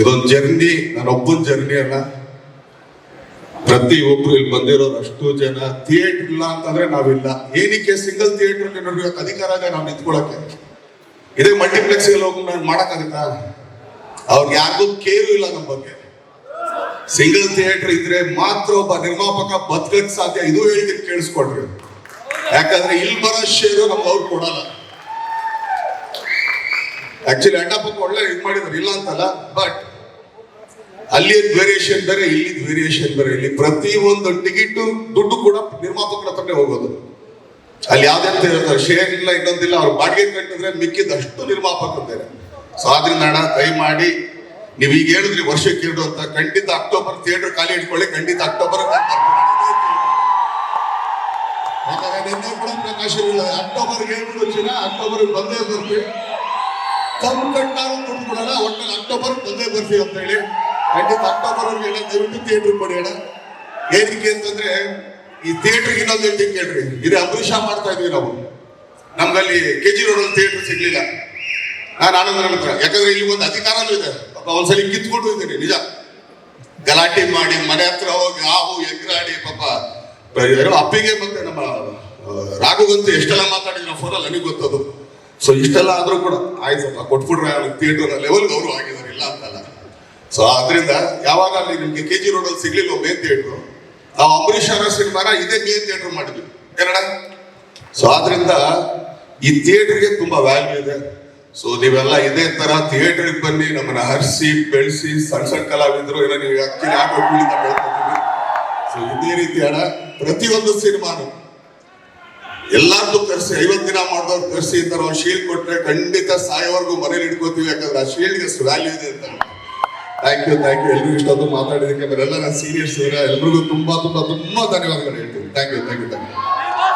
ಇದೊಂದು journey ನಾನೊಬ್ಬನ journey ಅಲ್ಲ. ಪ್ರತಿ ಒಬ್ರು ಇಲ್ಲಿ ಬಂದಿರೋರು ಅಷ್ಟು ಜನ ಥಿಯೇಟರ್ ಇಲ್ಲ ಅಂತಂದ್ರೆ ನಾವಿಲ್ಲ. ಏನಕ್ಕೆ ಸಿಂಗಲ್ ಥಿಯೇಟರ್ ಅಲ್ಲಿ ಅಧಿಕಾರ ಆಗ ನಾವು ನಿಂತ್ಕೊಳಕ್ಕೆ. ಇದೇ ಮಲ್ಟಿಪ್ಲೆಕ್ಸ್ ಹೋಗಿ ನಾನು ಮಾಡಕ್ಕಾಗತ್ತಾ? ಅವ್ರಿಗೆ ಯಾರಿಗೂ ಕೇರು ಇಲ್ಲ ನಮ್ಮ ಬಗ್ಗೆ. ಸಿಂಗಲ್ ಥಿಯೇಟರ್ ಇದ್ರೆ ಮಾತ್ರ ಒಬ್ಬ ನಿರ್ಮಾಪಕ ಬದುಕಕ್ ಸಾಧ್ಯ, ಇದು ಹೇಳಿದ್ರೆ ಕೇಳಿಸ್ಕೊಡ್ರಿ ಯಾಕಂದ್ರೆ ಇಲ್ಲಿ ಬರೋ ಶೇರು ನಮ್ಗೆ ಅವ್ರು ಕೊಡಲ್ಲ. ಆಕ್ಚುಲಿ ಅಣ್ಣಪ್ಪಕ್ಕ ಒಳ್ಳೆ ಇದು ಮಾಡಿದ್ರು, ಇಲ್ಲ ಅಂತಲ್ಲ ಬಟ್ ಅಲ್ಲಿ ವೇರಿಯೇಷನ್ ಬೇರೆ, ಇಲ್ಲಿ ವೇರಿಯೇಷನ್ ಬೇರೆ. ಇಲ್ಲಿ ಪ್ರತಿ ಒಂದು ಟಿಕೆಟ್ ದುಡ್ಡು ಕೂಡ ನಿರ್ಮಾಪಕರ ಹತ್ರನೇ ಹೋಗೋದು. ಅಲ್ಲಿ ಯಾವ್ದೇ ಶೇರ್ ಇಲ್ಲ, ಇನ್ನೊಂದಿಲ್ಲ, ಅವ್ರು ಬಾಡಿಗೆ ಕಟ್ಟಿದ್ರೆ ಮಿಕ್ಕಿದಷ್ಟು ನಿರ್ಮಾಪಕ ಬೇರೆ. ಸೊ ಆದ್ರಿಂದ ಅಣ್ಣ, ದಯಮಾಡಿ ನೀವು ಈಗ ಹೇಳಿದ್ರಿ ವರ್ಷಕ್ಕೆ ಎರಡು ಅಂತ, ಖಂಡಿತ ಅಕ್ಟೋಬರ್ ಥಿಯೇಟರ್ ಖಾಲಿ ಇಟ್ಕೊಳ್ಳಿ, ಖಂಡಿತ ಅಕ್ಟೋಬರ್ ನಿನ್ನೆ ಇಲ್ಲ ಅಕ್ಟೋಬರ್ ಹೇಳ್ಬಿಡು ಅಕ್ಟೋಬರ್ ಬಂದೇ ಬರ್ತೀವಿ. ಕಮ್ ಕಟ್ಟಾರು ದುಡ್ಡು ಒಟ್ಟಲ್ಲಿ ಅಕ್ಟೋಬರ್ ಬಂದೇ ಬರ್ತೀವಿ ಅಂತ ಹೇಳಿ. ಖಂಡಿತ ಅಕ್ಟೋಬರ್ ಅವ್ರಿಗೆ ಹೇಳಿ ದಯವಿಟ್ಟು ಥಿಯೇಟರ್ ಕೊಡಿ ಏನಕ್ಕೆ ಅಂತಂದ್ರೆ, ಈ ಥಿಯೇಟರ್ ಇನ್ನೊಂದು ಹೇಳ್ತೀನಿ ಕೇಳ್ರಿ. ಇದೇ ಅಂಬರೀಷ ಮಾಡ್ತಾ ಇದೀವಿ ನಾವು. ನಮ್ಗಲ್ಲಿ ಕೆ ಜಿ ರೋಡ್ ಥಿಯೇಟರ್ ಸಿಗ್ಲಿಲ್ಲ. ನಾನು ಆನಂದ ಹತ್ರ. ಯಾಕಂದ್ರೆ ಇಲ್ಲಿ ಒಂದು ಅಧಿಕಾರನೂ ಇದೆ. ಪಾಪ ಒಂದ್ಸಲಿ ಕಿತ್ಕೊಂಡು ಇದ್ದೀನಿ, ನಿಜ. ಗಲಾಟೆ ಮಾಡಿ, ಮನೆ ಹತ್ರ ಹೋಗಿ ಹಾವು ಎಗ್ರಾಡಿ, ಪಾಪ. ಅಪ್ಪಿಗೆ ಮತ್ತೆ ನಮ್ಮ ರಾಘುಗಂತೂ ಎಷ್ಟೆಲ್ಲ ಮಾತಾಡಿದ್ರು ಫೋನಲ್ಲಿ ನನಗೆ ಗೊತ್ತದು. ಸೊ ಇಷ್ಟೆಲ್ಲ ಆದ್ರೂ ಕೂಡ ಆಯ್ತಪ್ಪ ಕೊಟ್ಬಿಟ್ರೆ ಥಿಯೇಟರ್ ಲೆವೆಲ್ ಅವರು ಆಗಿದ್ದಾರೆ, ಇಲ್ಲ ಅಂತಲ್ಲ. ಸೊ ಆದ್ರಿಂದ ಯಾವಾಗ ಅಲ್ಲಿ ನಿಮ್ಗೆ ಕೆ ಜಿ ರೋಡಲ್ಲಿ ಸಿಗ್ಲಿಲ್ಲ ಮೇನ್ ಥಿಯೇಟರ್ ನಾವು ಅಂಬರೀಷ್ ಅವರ ಸಿನಿಮಾನ ಇದೇ ಮೇನ್ ಥಿಯೇಟರ್ ಮಾಡಿದ್ವಿ. ಕನ್ನಡ ಸೊ ಆದ್ರಿಂದ ಈ ಥಿಯೇಟರ್ಗೆ ತುಂಬಾ ವ್ಯಾಲ್ಯೂ ಇದೆ. ಸೊ ನೀವೆಲ್ಲ ಇದೇ ತರ ಥಿಯೇಟರ್ಗೆ ಬನ್ನಿ, ನಮ್ಮನ್ನ ಹರಿಸಿ, ಬೆಳೆಸಿ ಸಣ್ಣ ಸಣ್ಣ ಕಲಾವಿದ್ರು, ಏನೋ ನೀವು ಅಕ್ಕಿ ಬೆಳ್ಕೊತೀವಿ ಸೊ ಇದೇ ರೀತಿ ಹಣ ಪ್ರತಿಯೊಂದು ಸಿನಿಮಾನು ಎಲ್ಲಾರ್ದು ಕರ್ಸಿ ಐವತ್ತು ದಿನ ಮಾಡಿದವ್ರು ಕರ್ಸಿ ಅಂತ ನಾವು ಶೀಲ್ಡ್ ಕೊಟ್ರೆ ಖಂಡಿತ ಸಾಯೋವರೆಗೂ ಮನೇಲಿ ಇಟ್ಕೋತೀವಿ. ಯಾಕಂದ್ರೆ ಆ ಶೀಲ್ಡ್ಗೆ ವ್ಯಾಲ್ಯೂ ಇದೆ ಅಂತ. ಥ್ಯಾಂಕ್ ಯು ಥ್ಯಾಂಕ್ ಯು ಎಲ್ರಿಗೂ ಇಷ್ಟೊಂದು ಮಾತಾಡಿದಕ್ಕೆ ಅವರೆಲ್ಲ ನನ್ನ ಸೀನಿಯರ್ಸ್ ಎಲ್ರಿಗೂ ತುಂಬಾ ತುಂಬಾ ತುಂಬಾ ಧನ್ಯವಾದಗಳು ಹೇಳ್ತೀನಿ. Thank you thank you thank you